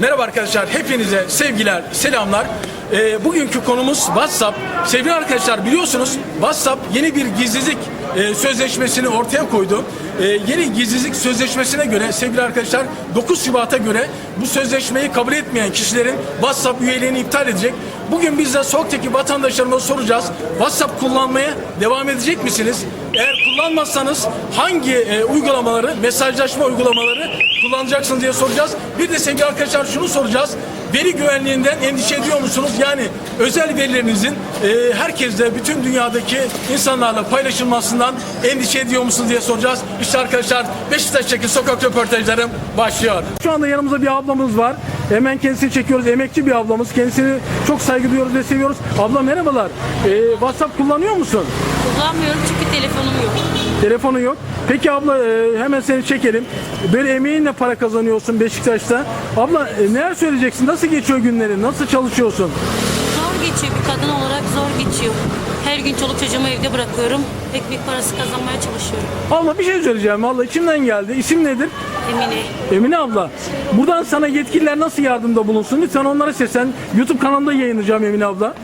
Merhaba arkadaşlar, hepinize sevgiler, selamlar. Ee, bugünkü konumuz WhatsApp. Sevgili arkadaşlar biliyorsunuz WhatsApp yeni bir gizlilik e, sözleşmesini ortaya koydu. E, yeni gizlilik sözleşmesine göre sevgili arkadaşlar 9 Şubat'a göre bu sözleşmeyi kabul etmeyen kişilerin WhatsApp üyeliğini iptal edecek. Bugün biz de sokaktaki vatandaşlarımıza soracağız. WhatsApp kullanmaya devam edecek misiniz? Eğer kullanmazsanız hangi e, uygulamaları, mesajlaşma uygulamaları kullanacaksınız diye soracağız. Bir de sevgili arkadaşlar şunu soracağız. Veri güvenliğinden endişe ediyor musunuz? Yani özel verilerinizin e, herkesle, bütün dünyadaki insanlarla paylaşılmasından endişe ediyor musunuz diye soracağız. İşte arkadaşlar Beşiktaş'taki sokak röportajlarım başlıyor. Şu anda yanımızda bir ablamız var. Hemen kendisini çekiyoruz. Emekçi bir ablamız. Kendisini çok saygı duyuyoruz ve seviyoruz. Abla merhabalar. E, WhatsApp kullanıyor musun? Kullanmıyorum çünkü telefonum yok. Telefonu yok. Peki abla e, hemen seni çekelim. Böyle emeğinle para kazanıyorsun Beşiktaş'ta. Abla e, neler söyleyeceksin? Nasıl geçiyor günlerin? Nasıl çalışıyorsun? Geçiyor bir kadın olarak zor geçiyor. Her gün çoluk çocuğumu evde bırakıyorum. Ekmek parası kazanmaya çalışıyorum. Abla bir şey söyleyeceğim. Valla içimden geldi. İsim nedir? Emine. Emine abla. Buradan sana yetkililer nasıl yardımda bulunsun? Lütfen onlara seslen. YouTube kanalında yayınlayacağım Emine abla.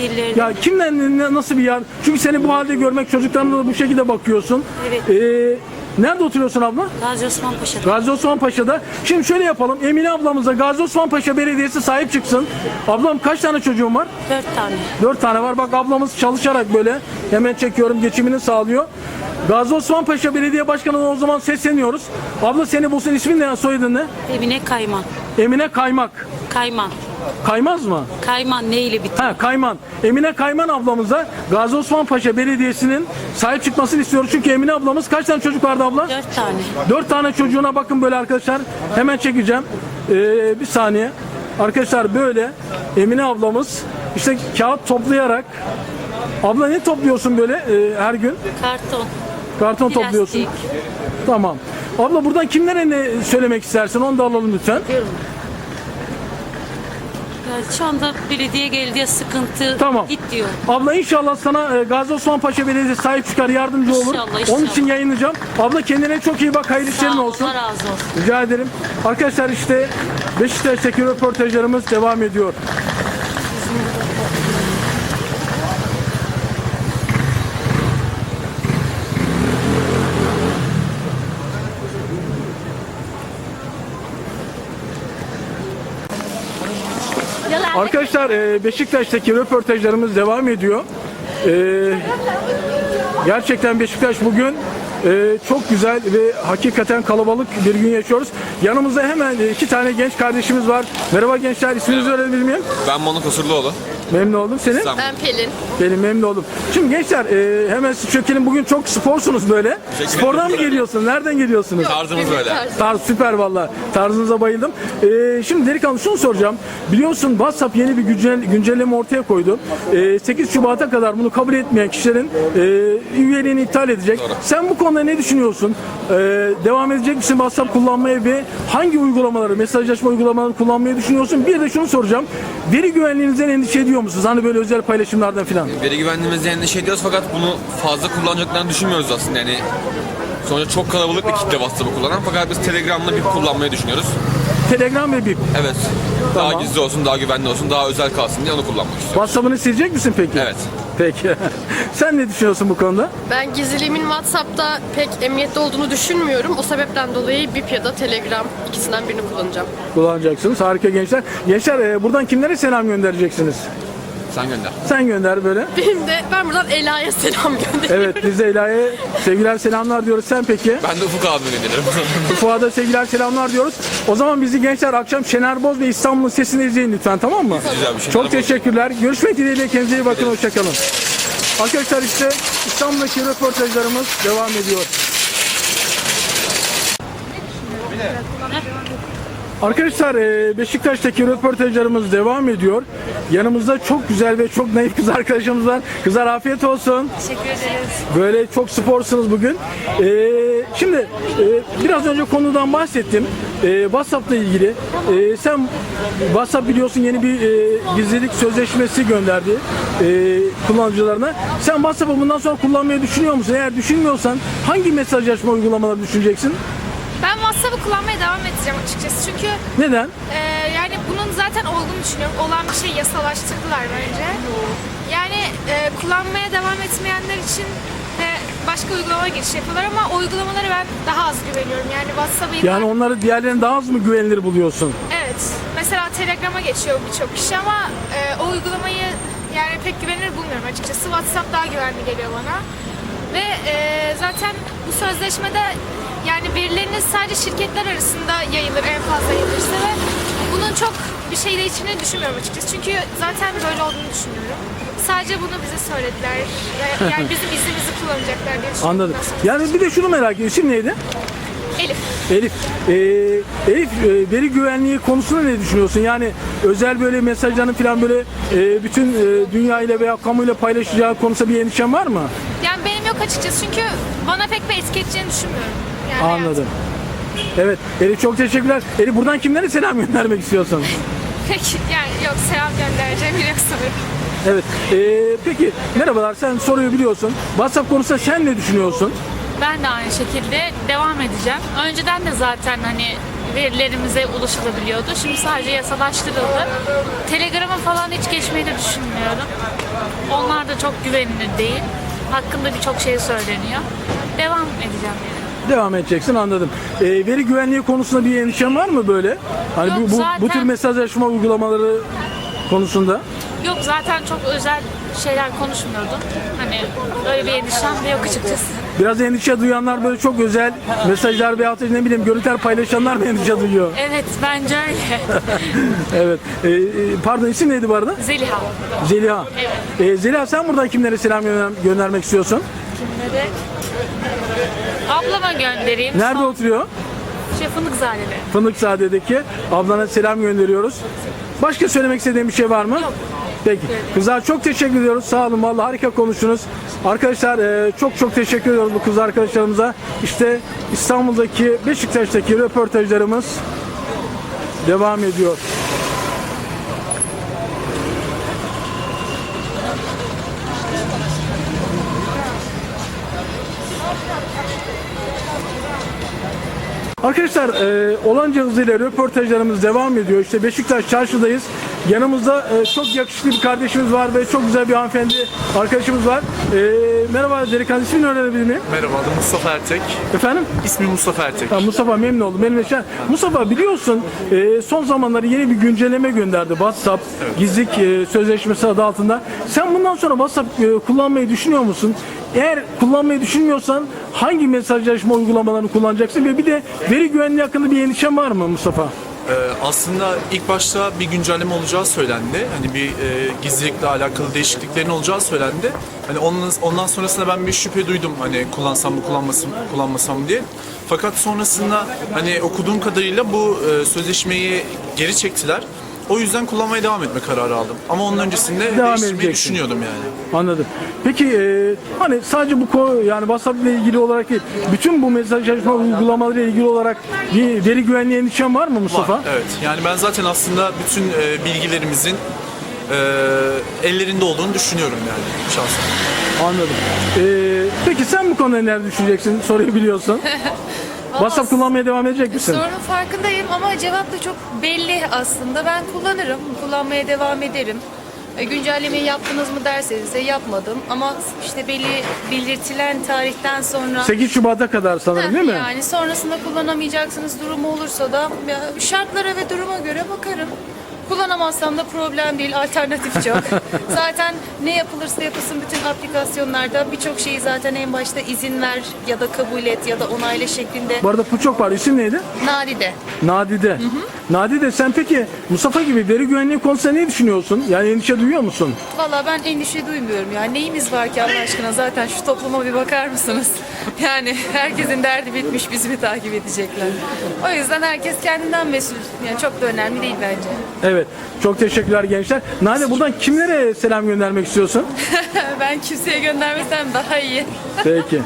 Yetkililer. Ya kimden ne- nasıl bir yer? Çünkü seni bu halde görmek çocuklarına da bu şekilde bakıyorsun. Evet. Ee, nerede oturuyorsun abla? Gazi Osman Paşa'da. Gazi Osman Paşa'da. Şimdi şöyle yapalım. Emine ablamıza Gazi Osman Paşa Belediyesi sahip çıksın. Ablam kaç tane çocuğun var? Dört tane. Dört tane var. Bak ablamız çalışarak böyle hemen çekiyorum geçimini sağlıyor. Gazi Osman Paşa Belediye Başkanı'na o zaman sesleniyoruz. Abla seni bulsun ismin ne soyadın ne? Emine Kayman. Emine Kaymak. Kayman. Kaymaz mı? Kayman ne ile bitiyor? Ha Kayman. Emine Kayman ablamıza Gazi Osman Paşa Belediyesi'nin sahip çıkmasını istiyoruz. Çünkü Emine ablamız kaç tane çocuk vardı abla? Dört tane. Dört tane çocuğuna bakın böyle arkadaşlar. Hemen çekeceğim. Ee, bir saniye. Arkadaşlar böyle Emine ablamız işte kağıt toplayarak Abla ne topluyorsun böyle e, her gün? Karton. Karton Plastik. topluyorsun. Tamam. Abla buradan kimlere ne söylemek istersin? Onu da alalım lütfen. Diyorum. Ya şu anda belediye geldi ya sıkıntı. Tamam. Git diyor. Abla inşallah sana e, Gazi Osman Paşa Belediyesi sahip çıkar, yardımcı olur. İnşallah. Onun için yayınlayacağım. Abla kendine çok iyi bak, hayırlı işlerin Sağ ol, olsun. Allah razı olsun. Rica ederim. Arkadaşlar işte Beşiktaş'taki röportajlarımız devam ediyor. Arkadaşlar e, Beşiktaş'taki röportajlarımız devam ediyor. E, Gerçekten Beşiktaş bugün e, çok güzel ve hakikaten kalabalık bir gün yaşıyoruz. Yanımızda hemen iki tane genç kardeşimiz var. Merhaba gençler, isminizi öğrenebilir miyim? Ben Mono Kusurluoğlu. Memnun oldum. Senin? Sen Ben Pelin. Benim memnun oldum. Şimdi gençler e, hemen siz çökelim. Bugün çok sporsunuz böyle. Teşekkür Spordan mı ederim. geliyorsunuz? Nereden geliyorsunuz? tarzımız böyle. Tarz süper valla. Tarzınıza bayıldım. Ee, şimdi delikanlı şunu soracağım. Biliyorsun WhatsApp yeni bir güncel, güncelleme ortaya koydu. Ee, 8 Şubat'a kadar bunu kabul etmeyen kişilerin e, üyeliğini iptal edecek. Doğru. Sen bu konuda ne düşünüyorsun? Ee, devam edecek misin WhatsApp kullanmaya ve hangi uygulamaları, mesajlaşma uygulamalarını kullanmayı düşünüyorsun? Bir de şunu soracağım. Veri güvenliğinizden endişe ediyor musunuz? Hani böyle özel paylaşımlardan filan. Veri güvenliğimizden endişe ediyoruz fakat bunu fazla kullanacaklarını düşünmüyoruz aslında yani. Sonuçta çok kalabalık bir kitle WhatsApp'ı kullanan fakat biz Telegram'la bir kullanmayı düşünüyoruz. Telegram ve Bip. Evet. Tamam. Daha gizli olsun, daha güvenli olsun, daha özel kalsın diye onu kullanmak istiyoruz. WhatsApp'ını silecek misin peki? Evet. Peki. Sen ne düşünüyorsun bu konuda? Ben gizliliğimin WhatsApp'ta pek emniyetli olduğunu düşünmüyorum. O sebepten dolayı Bip ya da Telegram ikisinden birini kullanacağım. kullanacaksınız. Harika gençler. Gençler e, buradan kimlere selam göndereceksiniz? Sen gönder. Sen gönder böyle. Benim de ben buradan Ela'ya selam gönderiyorum. Evet biz de Ela'ya sevgiler selamlar diyoruz. Sen peki? Ben de Ufuk abime gönderirim. Fuat'a sevgiler selamlar diyoruz. O zaman bizi gençler akşam Şener Boz ve İstanbul'un sesini izleyin lütfen tamam mı? Güzel bir şey. Çok teşekkürler. Görüşmek dileğiyle kendinize iyi bakın. Hoşçakalın. Arkadaşlar işte İstanbul'daki röportajlarımız devam ediyor. Arkadaşlar e, Beşiktaş'taki röportajlarımız devam ediyor. Yanımızda çok güzel ve çok naif kız arkadaşımız var. Kızlar afiyet olsun. Teşekkür ederiz. Böyle çok sporsunuz bugün. Ee, şimdi e, biraz önce konudan bahsettim. WhatsApp'la ilgili. Sen WhatsApp biliyorsun yeni bir e, gizlilik sözleşmesi gönderdi e, kullanıcılarına. Sen WhatsApp'ı bundan sonra kullanmayı düşünüyor musun? Eğer düşünmüyorsan hangi mesajlaşma uygulamaları düşüneceksin? WhatsApp'ı kullanmaya devam edeceğim açıkçası. Çünkü Neden? e, yani bunun zaten olduğunu düşünüyorum. Olan bir şey yasalaştırdılar bence. Yani e, kullanmaya devam etmeyenler için de başka uygulama giriş yapıyorlar ama o uygulamalara ben daha az güveniyorum. Yani WhatsApp'ı Yani onları diğerlerine daha az mı güvenilir buluyorsun? Evet. Mesela Telegram'a geçiyor birçok kişi ama e, o uygulamayı yani pek güvenilir bulmuyorum açıkçası. WhatsApp daha güvenli geliyor bana. Ve e, zaten bu sözleşmede yani verileriniz sadece şirketler arasında yayılır en fazla yayılırsa ve bunun çok bir şey değiştiğini düşünmüyorum açıkçası. Çünkü zaten böyle olduğunu düşünüyorum. Sadece bunu bize söylediler. Yani bizim izimizi kullanacaklar diye düşünüyorum. Anladım. Yani bir de şunu merak ediyorum. İsim neydi? Elif. Elif. Ee, Elif e, veri güvenliği konusunda ne düşünüyorsun? Yani özel böyle mesajların falan böyle e, bütün e, dünya ile veya kamuyla paylaşacağı konusunda bir endişen var mı? Yani benim yok açıkçası çünkü bana pek bir etki edeceğini düşünmüyorum. Yani Anladım. Evet. Elif çok teşekkürler. Elif buradan kimlere selam göndermek istiyorsun? Peki yani yok selam göndereceğim yok sanırım. Evet. Ee, peki merhabalar sen soruyu biliyorsun. WhatsApp konusunda sen ne düşünüyorsun? Ben de aynı şekilde devam edeceğim. Önceden de zaten hani verilerimize ulaşılabiliyordu. Şimdi sadece yasalaştırıldı. Telegram'a falan hiç geçmeyi de düşünmüyorum. Onlar da çok güvenilir değil. Hakkında birçok şey söyleniyor. Devam edeceğim yani. Devam edeceksin anladım. Ee, veri güvenliği konusunda bir endişen var mı böyle? Hani Yok, bu, bu, bu zaten- tür mesajlaşma uygulamaları konusunda? Yok zaten çok özel şeyler konuşmuyordum. Hani öyle bir endişem de yok açıkçası. Biraz endişe duyanlar böyle çok özel mesajlar veya ne bileyim görüntüler paylaşanlar mı endişe duyuyor? Evet bence öyle. Evet. Ee, e, pardon isim neydi bu arada? Zeliha. Zeliha. Ee, Zeliha sen buradan kimlere selam gönder- göndermek istiyorsun? Kimlere? Ablama göndereyim. Nerede Son- oturuyor? Şey Fındıkzade'de. Fındıkzade'deki ablana selam gönderiyoruz. Başka söylemek istediğin bir şey var mı? Yok. Peki. Kızlar çok teşekkür ediyoruz. Sağ olun. Vallahi harika konuştunuz. Arkadaşlar e, çok çok teşekkür ediyoruz bu kız arkadaşlarımıza. İşte İstanbul'daki Beşiktaş'taki röportajlarımız devam ediyor. Arkadaşlar e, olanca hızıyla röportajlarımız devam ediyor. İşte Beşiktaş çarşıdayız. Yanımızda e, çok yakışıklı bir kardeşimiz var ve çok güzel bir hanımefendi arkadaşımız var. E, merhaba delikanlı ismini öğrenebilir miyim? Merhaba adım Mustafa Ertek. Efendim? İsmim Mustafa Ertek. Ha, Mustafa memnun oldum. Benim Eşen. Mustafa biliyorsun e, son zamanlarda yeni bir güncelleme gönderdi WhatsApp gizlilik e, sözleşmesi adı altında. Sen bundan sonra WhatsApp e, kullanmayı düşünüyor musun? Eğer kullanmayı düşünmüyorsan hangi mesajlaşma uygulamalarını kullanacaksın ve bir de veri güvenliği hakkında bir endişen var mı Mustafa? Ee, aslında ilk başta bir güncelleme olacağı söylendi. Hani bir e, gizlilikle alakalı değişikliklerin olacağı söylendi. Hani ondan, ondan sonrasında ben bir şüphe duydum hani kullansam mı kullanmasam, kullanmasam diye. Fakat sonrasında hani okuduğum kadarıyla bu e, sözleşmeyi geri çektiler. O yüzden kullanmaya devam etme kararı aldım. Ama onun öncesinde Devam değiştirmeyi edeceksin. düşünüyordum yani. Anladım. Peki e, hani sadece bu konu yani WhatsApp ile ilgili olarak değil, bütün bu mesajlaşma uygulamaları ile ilgili olarak bir veri güvenliği endişen var mı Mustafa? Var, evet. Yani ben zaten aslında bütün e, bilgilerimizin e, ellerinde olduğunu düşünüyorum yani şahsen. Anladım. E, peki sen bu konuda neler düşüneceksin? Soruyu biliyorsun. WhatsApp kullanmaya devam edecek misin? Sorunun farkındayım ama cevap da çok belli aslında. Ben kullanırım, kullanmaya devam ederim. E, Güncellemeyi yaptınız mı derseniz de yapmadım. Ama işte belli belirtilen tarihten sonra... 8 Şubat'a kadar sanırım değil mi? Yani sonrasında kullanamayacaksınız durumu olursa da ya, şartlara ve duruma göre bakarım. Kullanamazsam da problem değil, alternatif çok. zaten ne yapılırsa yapılsın bütün aplikasyonlarda birçok şeyi zaten en başta izin ver ya da kabul et ya da onayla şeklinde Bu arada bu çok var. İsim neydi? nadide. Nadide. Nadide sen peki Mustafa gibi veri güvenliği konusunda ne düşünüyorsun? Yani endişe duyuyor musun? Valla ben endişe duymuyorum ya. Neyimiz var ki Allah aşkına zaten şu topluma bir bakar mısınız? Yani herkesin derdi bitmiş bizi mi takip edecekler? O yüzden herkes kendinden mesul. Yani çok da önemli değil bence. Evet. Çok teşekkürler gençler. Nadide buradan kimlere selam göndermek istiyorsun? ben kimseye göndermesem daha iyi. Peki.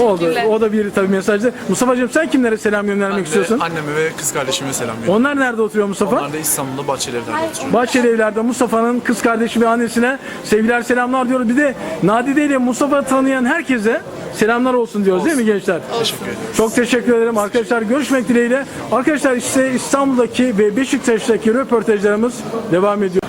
Oldu. O da bir tabii mesajdı. Mustafa'cığım sen kimlere selam göndermek Ben istiyorsun? anneme ve kız kardeşime selam veriyorum. Onlar nerede oturuyor Mustafa? Onlar da İstanbul'da Bahçelievler'de oturuyor. Bahçeli Evler'de Mustafa'nın kız kardeşi ve annesine sevgiler selamlar diyoruz. Bir de Nadide ile Mustafa tanıyan herkese selamlar olsun diyoruz değil mi gençler? Teşekkür ederim. Çok teşekkür ederim arkadaşlar. Görüşmek dileğiyle. Arkadaşlar işte İstanbul'daki ve Beşiktaş'taki röportajlarımız devam ediyor.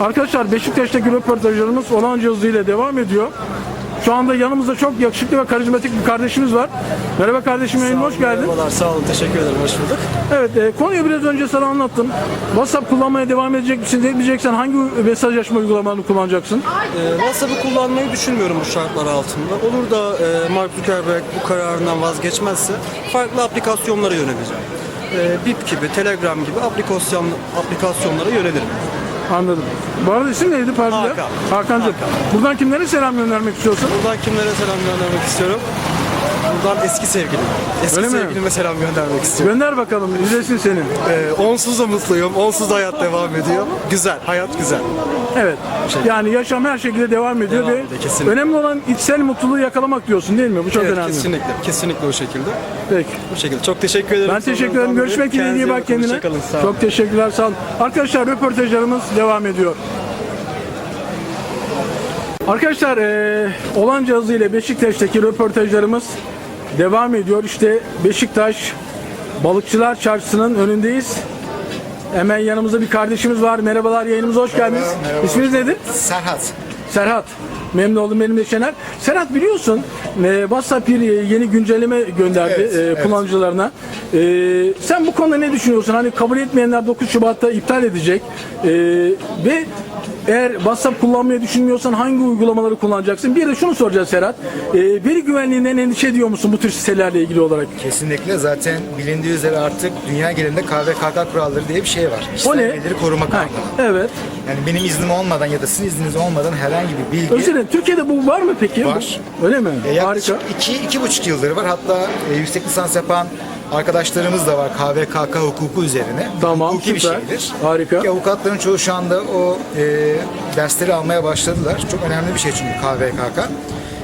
Arkadaşlar Beşiktaş'taki röportajlarımız olan hızıyla devam ediyor. Şu anda yanımızda çok yakışıklı ve karizmatik bir kardeşimiz var. Merhaba kardeşim yayınıma hoş geldin. Merhabalar, sağ olun, teşekkür ederim, hoş bulduk. Evet, e, konuyu biraz önce sana anlattım. WhatsApp kullanmaya devam edecek misin? Etmeyeceksen hangi mesajlaşma uygulamalarını kullanacaksın? Ee, WhatsApp'ı kullanmayı düşünmüyorum bu şartlar altında. Olur da e, Mark Zuckerberg bu kararından vazgeçmezse farklı aplikasyonlara yöneleceğim. Ee, Bip gibi, Telegram gibi aplikasyon, aplikasyonlara yönelirim. Anladım. Bu arada isim neydi pardon? Hakan. Hakan'cığım. Hakan. Buradan kimlere selam göndermek istiyorsun? Buradan kimlere selam göndermek istiyorum? Buradan eski sevgilim. Eski Öyle mi? sevgilime selam göndermek istiyorum. Gönder bakalım, izlesin seni. Ee, onsuz da mutluyum, onsuz da hayat devam ediyor. Güzel, hayat güzel. Evet. Yani yaşam her şekilde devam ediyor Devam ve ediyor, kesinlikle. önemli olan içsel mutluluğu yakalamak diyorsun değil mi? Bu çok Evet, önemli. kesinlikle, kesinlikle o şekilde. Peki. Bu şekilde. Çok teşekkür ederim. Ben teşekkür ederim. Görüşmek dileğiyle iyi bak kendine. bakın, hoşça kalın, sağ olun. Çok teşekkürler. Sağ olun. Arkadaşlar röportajlarımız devam ediyor. Arkadaşlar eee Olanca Hızı ile Beşiktaş'taki röportajlarımız devam ediyor. İşte Beşiktaş Balıkçılar Çarşısı'nın önündeyiz. Hemen yanımızda bir kardeşimiz var. Merhabalar yayınımıza hoş geldiniz. İsminiz nedir? Serhat. Serhat. Memnun oldum benim de Şener. Serhat biliyorsun e, WhatsApp bir e, yeni güncelleme gönderdi Evet, e, evet. kullanıcılarına. E, sen bu konuda ne düşünüyorsun? Hani kabul etmeyenler 9 Şubat'ta iptal edecek. E, ve eğer WhatsApp kullanmayı düşünmüyorsan hangi uygulamaları kullanacaksın? Bir de şunu soracağız Serhat. E, veri güvenliğinden endişe ediyor musun bu tür sitelerle ilgili olarak? Kesinlikle zaten bilindiği üzere artık dünya genelinde KVKK kuralları diye bir şey var. Kişisel ne? verileri koruma Ha, kanunu. evet. Yani benim iznim olmadan ya da sizin izniniz olmadan herhangi bir bilgi Özür dilerim. Türkiye'de bu var mı peki? Var. Öyle mi? E, yaklaşık Harika. iki, iki buçuk yıldır var. Hatta e, yüksek lisans yapan arkadaşlarımız da var KVKK hukuku üzerine. Tamam, Hukuki bir süper. şeydir. Harika. Ki avukatların çoğu şu anda o e, dersleri almaya başladılar. Çok önemli bir şey çünkü KVKK.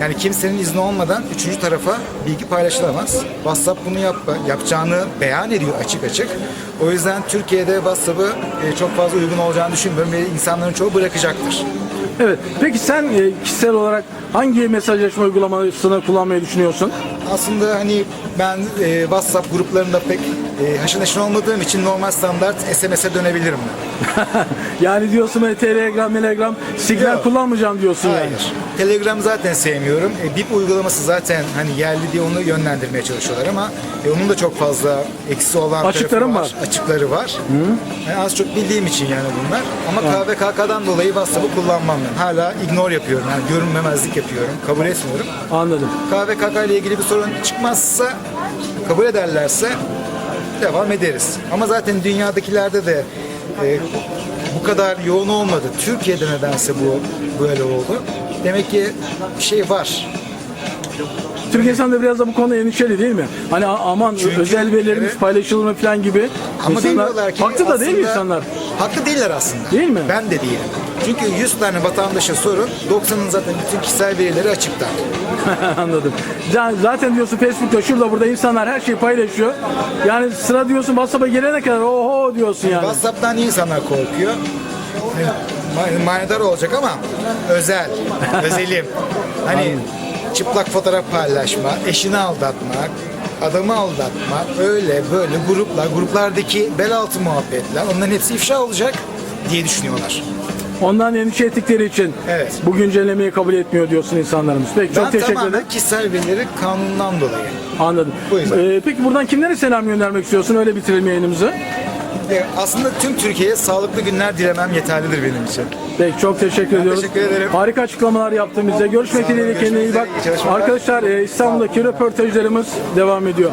Yani kimsenin izni olmadan üçüncü tarafa bilgi paylaşılamaz. WhatsApp bunu yap, yapacağını beyan ediyor açık açık. O yüzden Türkiye'de WhatsApp'ı e, çok fazla uygun olacağını düşünmüyorum ve insanların çoğu bırakacaktır. Evet. Peki sen e, kişisel olarak hangi mesajlaşma uygulamasını kullanmayı düşünüyorsun? Aslında hani ben e, WhatsApp gruplarında pek e, haşır neşir olmadığım için normal standart SMS'e dönebilirim. Yani diyorsun Telegram, Telegram, Signal Yok. kullanmayacağım diyorsun yani. Telegram zaten sevmiyorum. E, BIP uygulaması zaten hani yerli diye onu yönlendirmeye çalışıyorlar ama e, onun da çok fazla eksi olan Açıkları tarafı mı var. Açıkları var. Yani az çok bildiğim için yani bunlar. Ama KVKK'dan dolayı WhatsApp'ı kullanmam ben. Hala ignore yapıyorum. Yani görünmemezlik yapıyorum. Kabul etmiyorum. Anladım. KVKK ile ilgili bir sorun çıkmazsa, kabul ederlerse devam ederiz. Ama zaten dünyadakilerde de e, bu kadar yoğun olmadı. Türkiye'de nedense bu böyle oldu. Demek ki bir şey var. Türk insanı da biraz da bu konuda endişeli değil mi? Hani a- aman Çünkü- özel verilerimiz evet. paylaşılır mı falan gibi. Ama demiyorlar ki Haklı da değil mi aslında- insanlar? Haklı değiller aslında. Değil mi? Ben de değilim. Çünkü 100 tane vatandaşa sorun, 90'ın zaten bütün kişisel verileri açıkta. Anladım. Zaten diyorsun Facebook'ta şurada burada insanlar her şeyi paylaşıyor. Yani sıra diyorsun WhatsApp'a gelene kadar oho diyorsun yani. WhatsApp'tan insanlar korkuyor? Ma- Manidar olacak ama özel, özelim. Hani çıplak fotoğraf paylaşma, eşini aldatmak, adamı aldatmak, öyle böyle gruplar, gruplardaki bel altı muhabbetler onların hepsi ifşa olacak diye düşünüyorlar. Ondan endişe ettikleri için Evet. bu güncellemeyi kabul etmiyor diyorsun insanlarımız. Peki çok ben teşekkür tamamen ederim. kişisel verileri kanundan dolayı. Anladım. Bu yüzden. Ee, peki buradan kimlere selam göndermek istiyorsun? Öyle bitirelim yayınımızı. Ve aslında tüm Türkiye'ye sağlıklı günler dilemem yeterlidir benim için. Peki çok teşekkür ediyoruz. teşekkür ederim. Harika açıklamalar yaptın bize. Görüşmek dileğiyle kendine iyi bak. Arkadaşlar e, İstanbul'daki röportajlarımız devam ediyor.